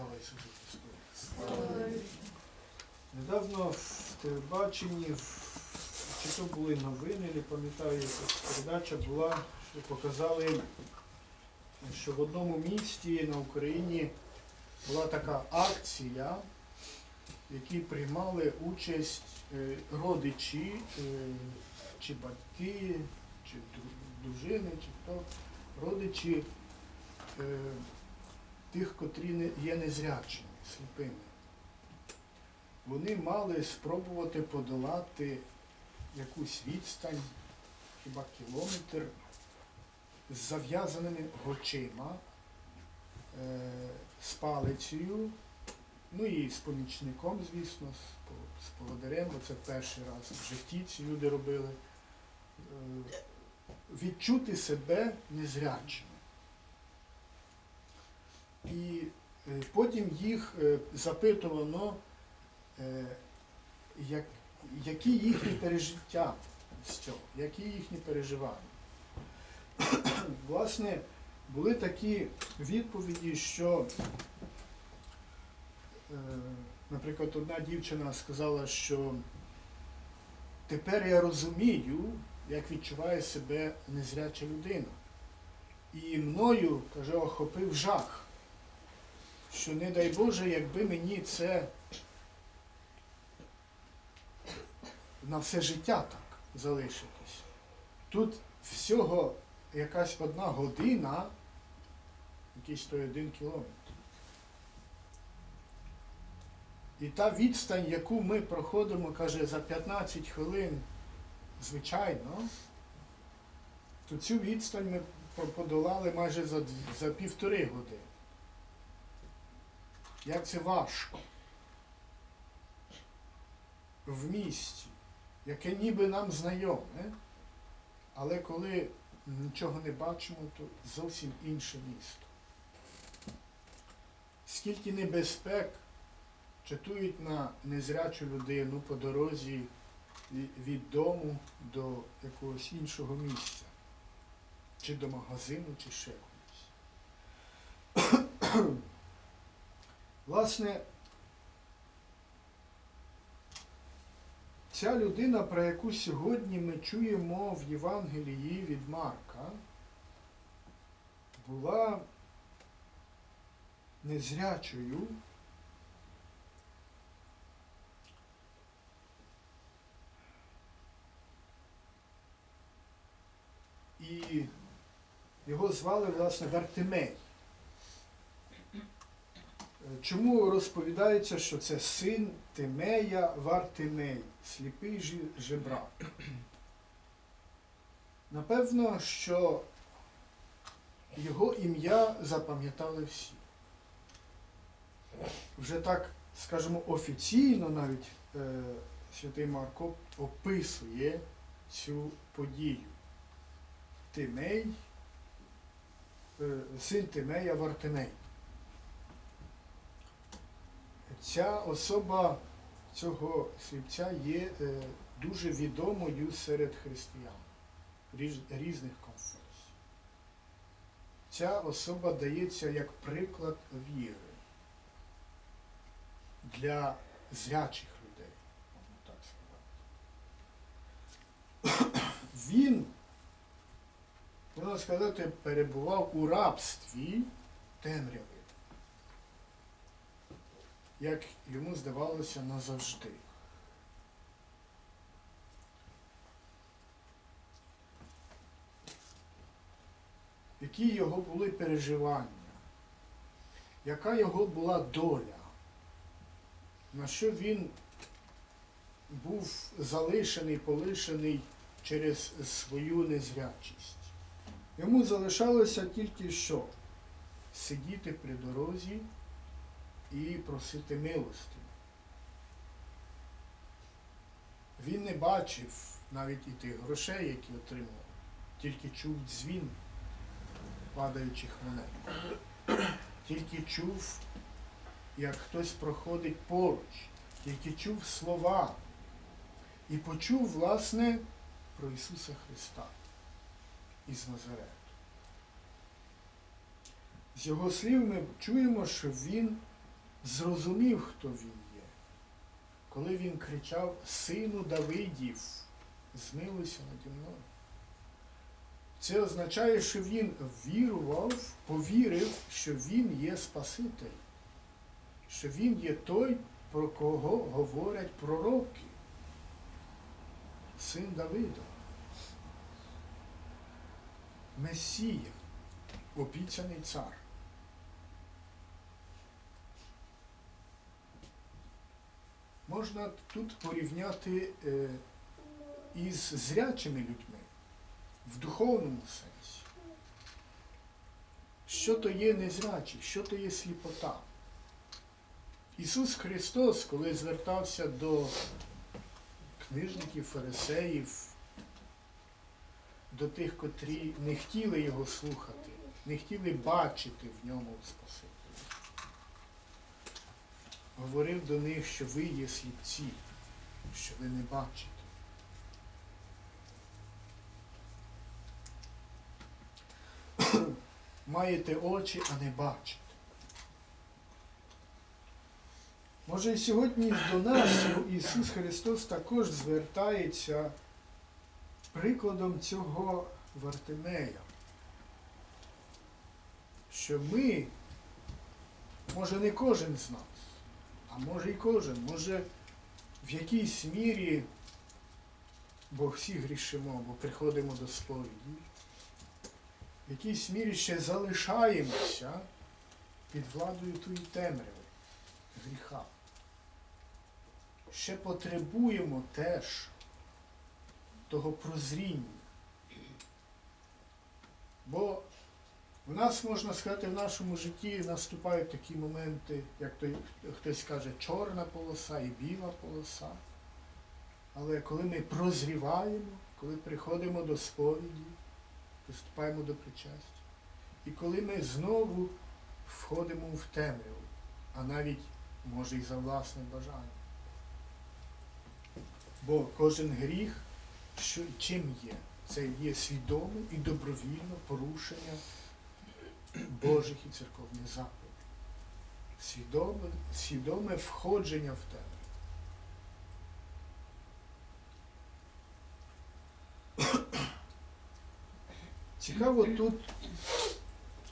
Слава Ісусу Христу! Недавно в телебаченні, чи то були новини, не пам'ятаю, якась передача була, що показали, що в одному місті на Україні була така акція, в якій приймали участь е, родичі, е, чи батьки, чи дружини, чи хто, родичі е, тих, котрі є незрячими, сліпими. Вони мали спробувати подолати якусь відстань, хіба кілометр, з зав'язаними очима, е, з палицею, ну і з помічником, звісно, з, по- з поводирем, бо це перший раз в житті ці люди робили. Е, відчути себе незрячими. І е, потім їх е, запитувано, е, які їхні пережиття з цього, які їхні переживання. Власне, були такі відповіді, що, наприклад, одна дівчина сказала, що тепер я розумію, як відчуває себе незряча людина. І мною, каже, охопив жах, що не дай Боже, якби мені це на все життя так залишитись. Тут всього якась одна година, якийсь той один кілометр. І та відстань, яку ми проходимо, каже, за 15 хвилин, звичайно, то цю відстань ми подолали майже за, за півтори години. Як це важко в місті, яке ніби нам знайоме, але коли нічого не бачимо, то зовсім інше місто. Скільки небезпек чатують на незрячу людину по дорозі від дому до якогось іншого місця, чи до магазину, чи ще кудись. Власне, ця людина, про яку сьогодні ми чуємо в Євангелії від Марка, була незрячою. І його звали, власне, Вартимей. Чому розповідається, що це син Тимея Вартимей, сліпий жебрак? Напевно, що його ім'я запам'ятали всі. Вже так, скажімо, офіційно навіть е, святий Марко описує цю подію. Тимей, е, син Тимея Вартимей. Ця особа цього слівця є е, дуже відомою серед християн різ- різних конфесій. Ця особа дається як приклад віри для зрячих людей, можна так сказати. Він можна сказати, перебував у рабстві темряви, як йому здавалося назавжди. Які його були переживання, яка його була доля, на що він був залишений, полишений через свою незрячість. Йому залишалося тільки що сидіти при дорозі і просити милості. Він не бачив навіть і тих грошей, які отримав, тільки чув дзвін падаючих монет. Тільки чув, як хтось проходить поруч, тільки чув слова і почув, власне, про Ісуса Христа із Назарету. З його слів ми чуємо, що він зрозумів, хто він є, коли він кричав Сину Давидів, змилуйся наді мною. Це означає, що він вірував, повірив, що він є Спаситель, що він є той, про кого говорять пророки, син Давида, Месія, обіцяний цар. Можна тут порівняти е, із зрячими людьми в духовному сенсі. Що то є незрячий, що то є сліпота? Ісус Христос, коли звертався до книжників, фарисеїв, до тих, котрі не хотіли його слухати, не хотіли бачити в ньому Спасителя, говорив до них, що ви є сліпці, що ви не бачите. Маєте очі, а не бачите. Може і сьогодні до нас Ісус Христос також звертається прикладом цього Вартимея, що ми, може не кожен з нас, а може і кожен, може в якійсь мірі, бо всі грішимо, бо приходимо до сповіді, в якійсь мірі ще залишаємося під владою тої темряви, гріха. Ще потребуємо теж того прозріння. Бо в нас, можна сказати, в нашому житті наступають такі моменти, як той, хтось каже, чорна полоса і біла полоса. Але коли ми прозріваємо, коли приходимо до сповіді, приступаємо до причастя, і коли ми знову входимо в темряву, а навіть, може, і за власне бажання. Бо кожен гріх, що, чим є? Це є свідоме і добровільне порушення Божих і церковних заповідей. Свідоме, свідоме входження в темряву. Цікаво тут,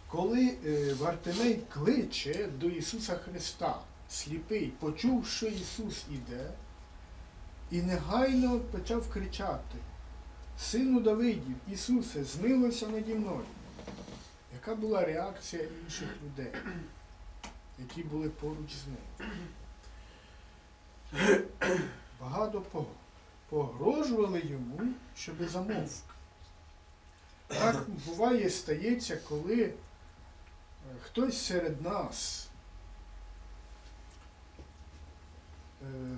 коли е, Вартимей кличе до Ісуса Христа, сліпий, почув, що Ісус іде, і негайно почав кричати, Сину Давидів, Ісусе, змилуйся наді мною. Яка була реакція інших людей, які були поруч з ним? Багато пог- погрожували йому, щоби замовк. Так буває, стається, коли е, хтось серед нас е,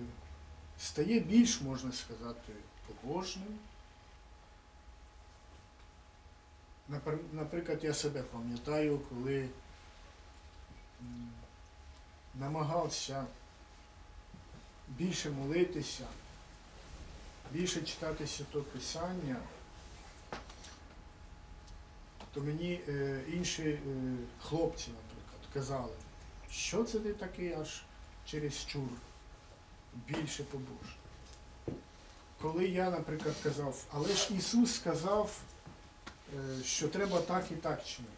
стає більш, можна сказати, побожним. Наприклад, я себе пам'ятаю, коли намагався більше молитися, більше читати Свято Писання, то мені е, інші е, хлопці, наприклад, казали, що це ти такий аж через чур більше побожний. Коли я, наприклад, казав, але ж Ісус сказав, що треба так і так чинити.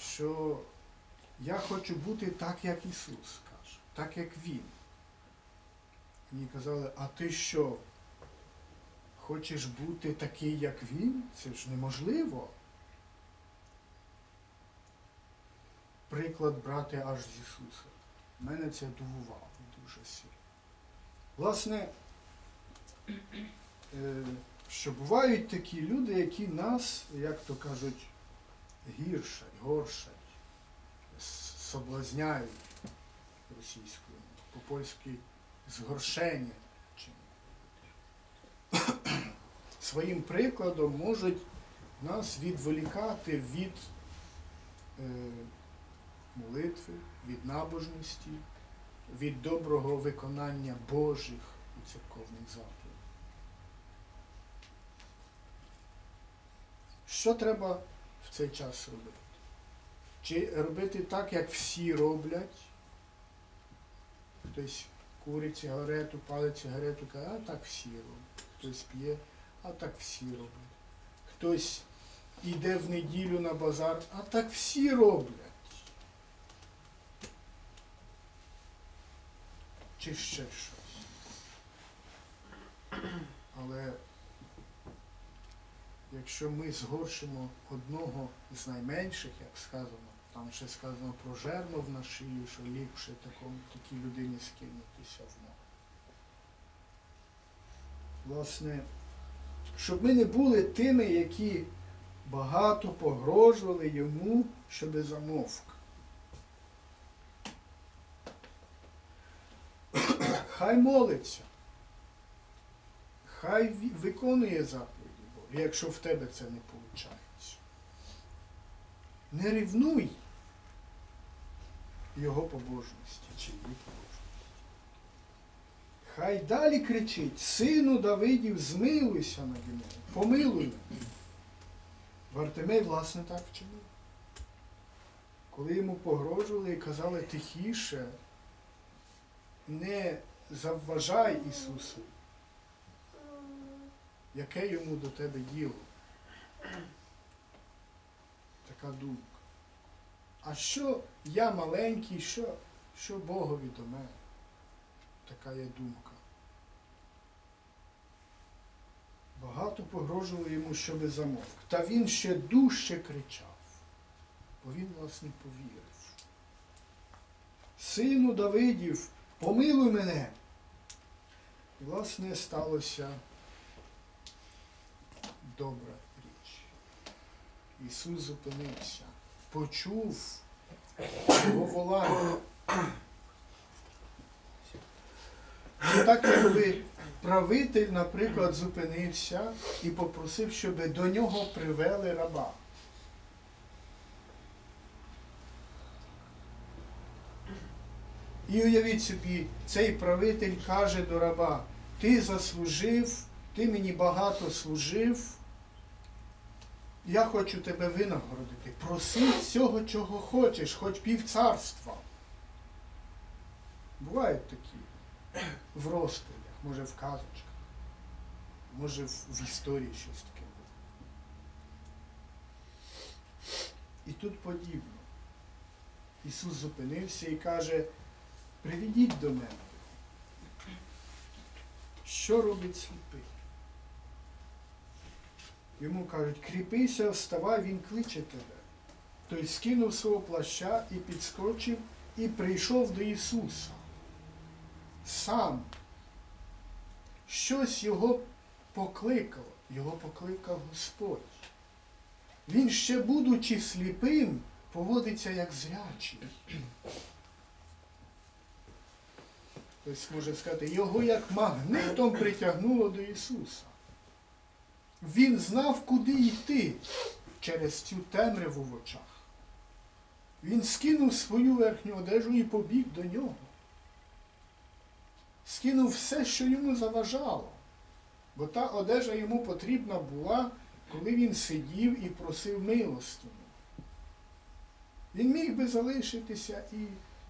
Що я хочу бути так, як Ісус каже, так як Він. Мені казали, а ти що? Хочеш бути такий, як Він? Це ж неможливо. Приклад брати аж з Ісуса. Мене це дивувало дуже сильно. Власне, е, що бувають такі люди, які нас, як то кажуть, гіршать, горшать, соблазняють російською, по-польськи згоршення. Своїм прикладом можуть нас відволікати від е, молитви, від набожності, від доброго виконання Божих і церковних заповідей. Що треба в цей час робити? Чи робити так, як всі роблять, Хтось курить сигарету, палить сигарету, каже, а так всі роблять. Хтось п'є, а так всі роблять. Хтось іде в неділю на базар, а так всі роблять. Чи ще щось. Але якщо ми згоршимо одного з найменших, як сказано, там ще сказано про жернов на шию, що ліпше такому, такій людині скинутися в море. Власне, щоб ми не були тими, які багато погрожували йому, щоби замовк. Хай молиться. Хай виконує заповіді Божі, якщо в тебе це не виходить. Не рівнуй його побожності чи її побожності. Хай далі кричить, сину Давидів, змилуйся наді мною, помилуй мене. Вартимей, власне, так вчинив. Коли йому погрожували і казали тихіше, не завважай Ісусу, яке йому до тебе діло? Така думка. А що я маленький, що, що Богові до мене? Така є думка. Багато погрожували йому, щоби замовк. Та він ще дужче кричав, бо він, власне, повірив. Сину Давидів, помилуй мене. І, власне, сталося добра річ. Ісус зупинився, почув його волання. Так, якби правитель, наприклад, зупинився і попросив, щоб до нього привели раба. І уявіть собі, цей правитель каже до раба, ти заслужив, ти мені багато служив, я хочу тебе винагородити. Проси всього, чого хочеш, хоч пів царства. Бувають такі в розповідях, може в казочках, може в, історії щось таке. І тут подібно. Ісус зупинився і каже, приведіть до мене. Що робить сліпий? Йому кажуть, кріпися, вставай, він кличе тебе. Той скинув свого плаща і підскочив, і прийшов до Ісуса. Сам. Щось його покликало, його покликав Господь. Він ще, будучи сліпим, поводиться як зрячий. Хтось може сказати, його як магнитом притягнуло до Ісуса. Він знав, куди йти через цю темряву в очах. Він скинув свою верхню одежу і побіг до нього. Скинув все, що йому заважало. Бо та одежа йому потрібна була, коли він сидів і просив милостину. Він міг би залишитися і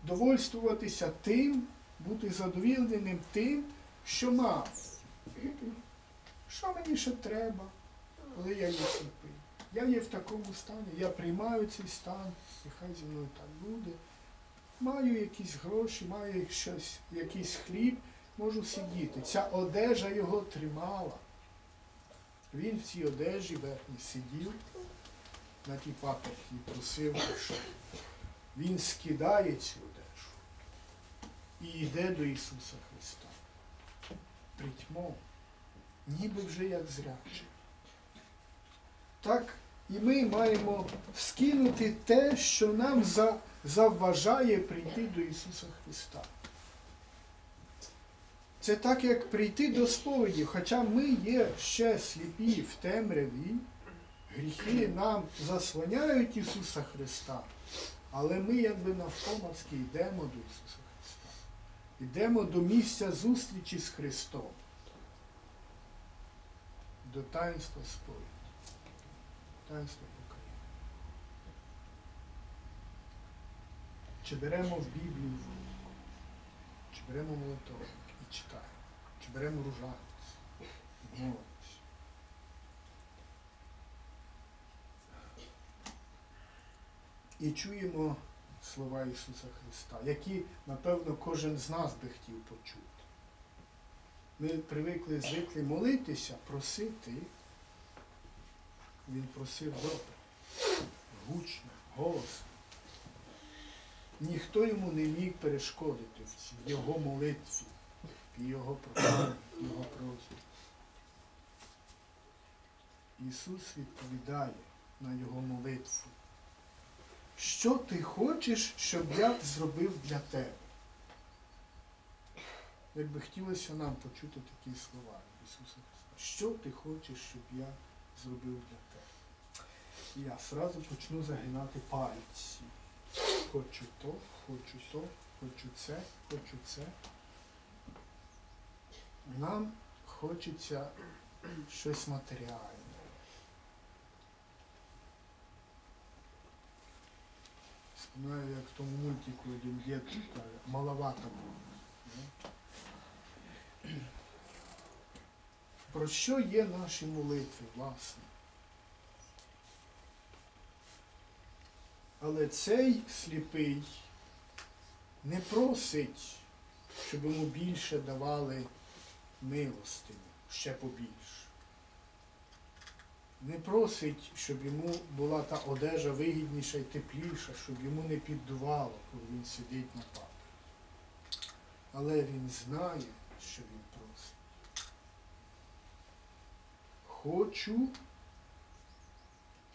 довольствуватися тим, бути задовільненим тим, що мав. Що мені ще треба, коли я є сліпий? Я є в такому стані, я приймаю цей стан, і хай зі мною так буде. Маю якісь гроші, маю щось, якийсь хліб, можу сидіти. Ця одежа його тримала. Він в цій одежі верхній сидів на тій папері просив, що він скидає цю одежу і йде до Ісуса Христа. Притьмо ніби вже як зрячий. Так і ми маємо скинути те, що нам за, заважає прийти до Ісуса Христа. Це так, як прийти до сповіді, хоча ми є ще сліпі в темряві, гріхи нам заслоняють Ісуса Христа, але ми якби навпомацьки йдемо до Ісуса Христа. Йдемо до місця зустрічі з Христом до таїнства сповіді, таїнства покаяння. Чи беремо в Біблію в руку, чи беремо молитовник і читаємо, чи беремо ружанець, і молимося. І чуємо слова Ісуса Христа, які, напевно, кожен з нас би хотів почути. Ми привикли, звикли молитися, просити. Він просив добре, гучно, голосно. Ніхто йому не міг перешкодити в його молитві, в його проханні, його просьбі. Ісус відповідає на його молитву. Що ти хочеш, щоб я зробив для тебе? Як би хотілося нам почути такі слова Ісуса Христа. Що ти хочеш, щоб я зробив для тебе? І я сразу почну загинати пальці. Хочу то, хочу то, хочу це, хочу це. Нам хочеться щось матеріальне. Знаю, як в тому мультику один дід каже, маловато було. Про що є наші молитви, власне? Але цей сліпий не просить, щоб йому більше давали милостиню, ще побільше. Не просить, щоб йому була та одежа вигідніша і тепліша, щоб йому не піддувало, коли він сидить на папі. Але він знає, що він просить. Хочу,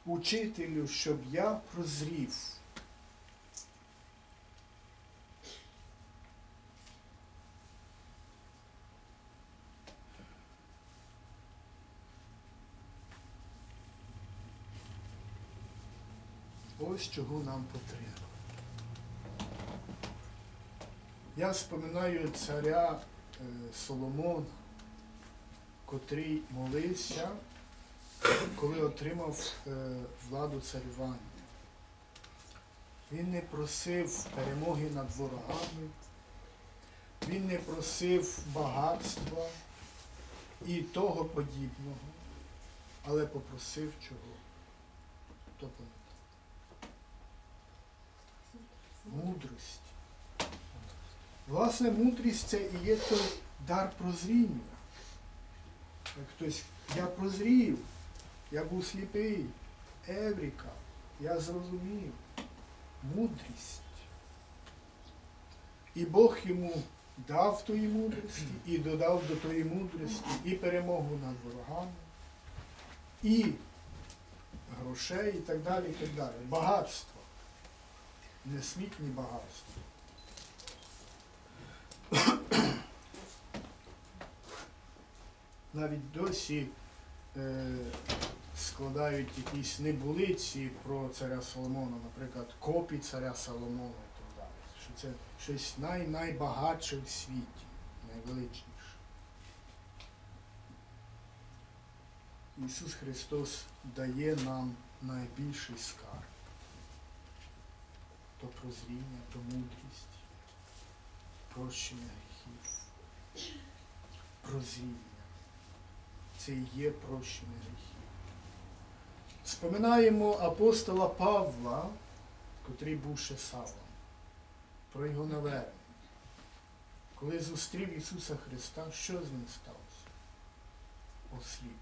учителю, щоб я прозрів. Ось чого нам потрібно. Я споминаю царя е, Соломона, котрий молився, коли отримав е, владу царювання. Він не просив перемоги над ворогами, він не просив багатства і того подібного, але попросив чого? Пам'ятає? Мудрості. Власне, мудрість це і є той дар прозріння. Хтось, я прозрів, я був сліпий, Евріка, я зрозумів. Мудрість. І Бог йому дав тої мудрості, і додав до тої мудрості і перемогу над ворогами, і грошей, і так далі, і так далі. Багатство. Несмітні багатства. Навіть досі е, складають якісь небулиці про царя Соломона, наприклад, копій царя Соломона і так далі. Що це щось най, найбагатше в світі, найвеличніше. Ісус Христос дає нам найбільший скарб. То прозріння, то мудрість, прощення гріхів, прозріння. Це і є прощення гріхів. Споминаємо апостола Павла, котрий був ще про його навернення. Коли зустрів Ісуса Христа, що з ним сталося? Осліп.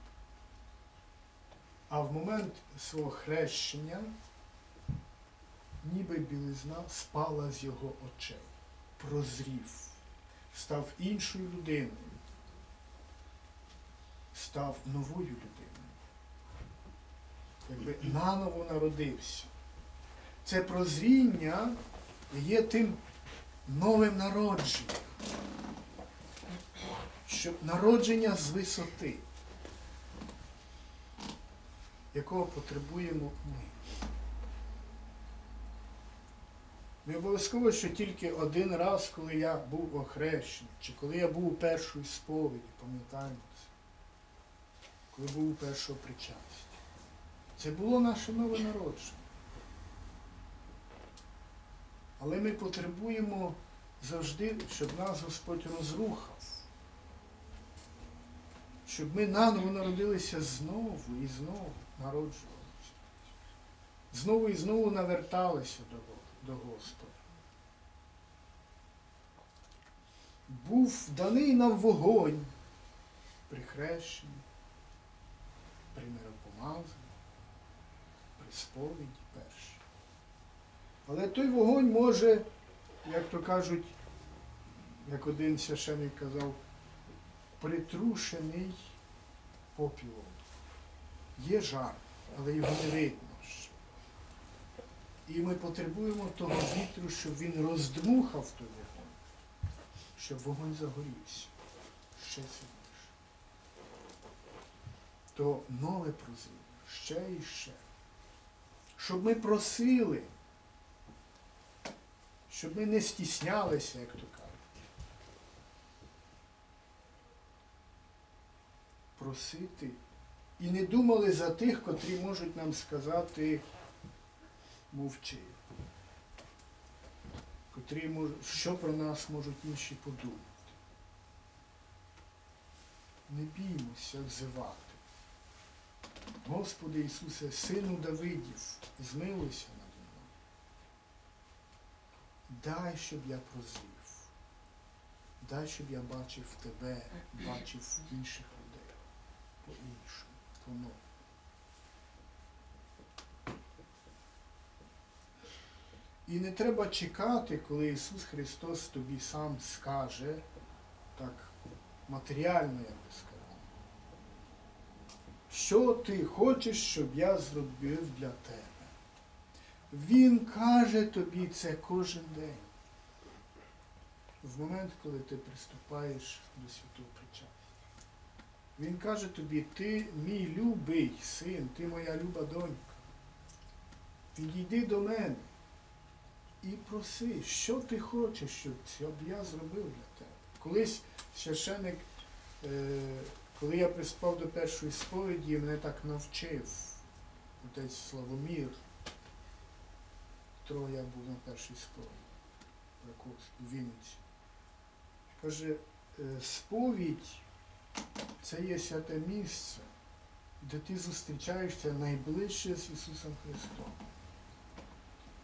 А в момент свого хрещення ніби білизна спала з його очей, прозрів, став іншою людиною, став новою людиною, якби наново народився. Це прозріння є тим новим народженням, що народження з висоти, якого потребуємо ми. Не обов'язково, що тільки один раз, коли я був охрещений, чи коли я був у першої сповіді, пам'ятаємо коли був у першого причастя. Це було наше нове народження. Але ми потребуємо завжди, щоб нас Господь розрухав. Щоб ми наново народилися знову і знову народжувалися. Знову і знову наверталися до Господа. Був даний нам вогонь при хрещенні, при миропомазанні, при сповіді першій. Але той вогонь може, як то кажуть, як один священик казав, притрушений попілом. Є жар, але його не видно. І ми потребуємо того вітру, щоб він роздмухав той вогонь, щоб вогонь загорівся ще сильніше. То нове прозріння, ще і ще. Щоб ми просили, щоб ми не стіснялися, як то кажуть. Просити і не думали за тих, котрі можуть нам сказати мовчи. Котрі можуть, що про нас можуть інші подумати. Не біймося взивати. Господи Ісусе, Сину Давидів, змилуйся наді мною. Дай, щоб я прозрів. Дай, щоб я бачив Тебе, бачив інших людей. По-іншому, по-новому. І не треба чекати, коли Ісус Христос тобі сам скаже, так матеріально, я би сказав, що ти хочеш, щоб я зробив для тебе. Він каже тобі це кожен день. В момент, коли ти приступаєш до святого причастя. Він каже тобі, ти мій любий син, ти моя люба донька. Підійди до мене і проси, що ти хочеш, щоб, я зробив для тебе. Колись священик, е, коли я приспав до першої сповіді, мене так навчив отець Славомір. Тро я був на першій сповіді в Вінниці. Каже, е, сповідь це є святе місце, де ти зустрічаєшся найближче з Ісусом Христом.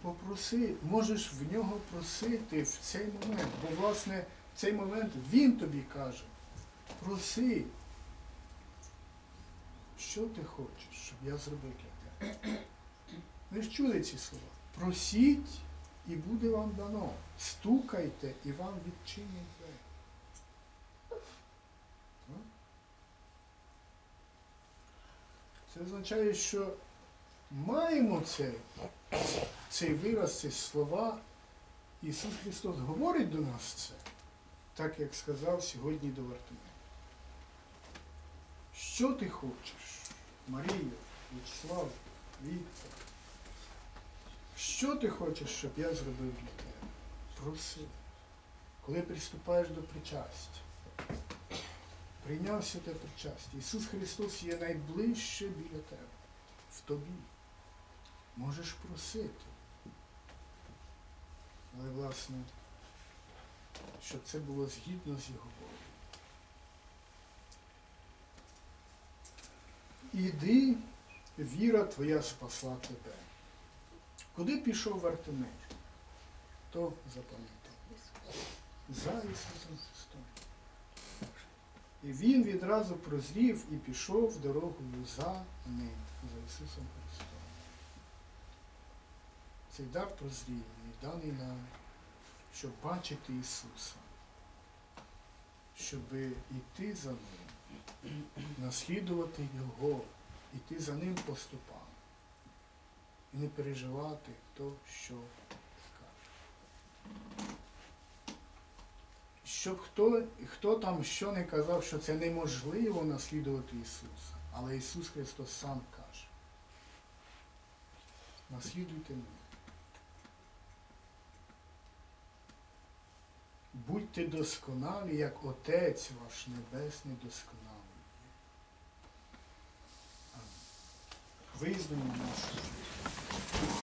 Попроси, можеш в нього просити в цей момент, бо власне в цей момент Він тобі каже, проси, що ти хочеш, щоб я зробив для тебе. Ви ж чули ці слова? Просіть і буде вам дано. Стукайте і вам відчинять двері. Це означає, що маємо це, цей вираз, ці слова. Ісус Христос говорить до нас це, так як сказав сьогодні до Вартимея. Що ти хочеш, Марія, Вячеслав, Віктор? Що ти хочеш, щоб я зробив для тебе? Проси. Коли приступаєш до причастя, прийняв святе причастя. Ісус Христос є найближче біля тебе, в тобі. Можеш просити. Але, власне, щоб це було згідно з його Іди, віра твоя спасла тебе. Куди пішов Вартимей? Хто запам'ятав? За Ісусом Христом. І він відразу прозрів і пішов дорогою за ним, за Ісусом Христом. Цей дар прозріння даний нам, щоб бачити Ісуса, щоб йти за Ним, наслідувати Його, йти за Ним по і не переживати, хто що скаже. Щоб хто, хто там що не казав, що це неможливо наслідувати Ісуса. Але Ісус Христос сам каже. Наслідуйте мене. Будьте досконалі, як Отець ваш Небесний досконалий. Визнаємо. Нашу.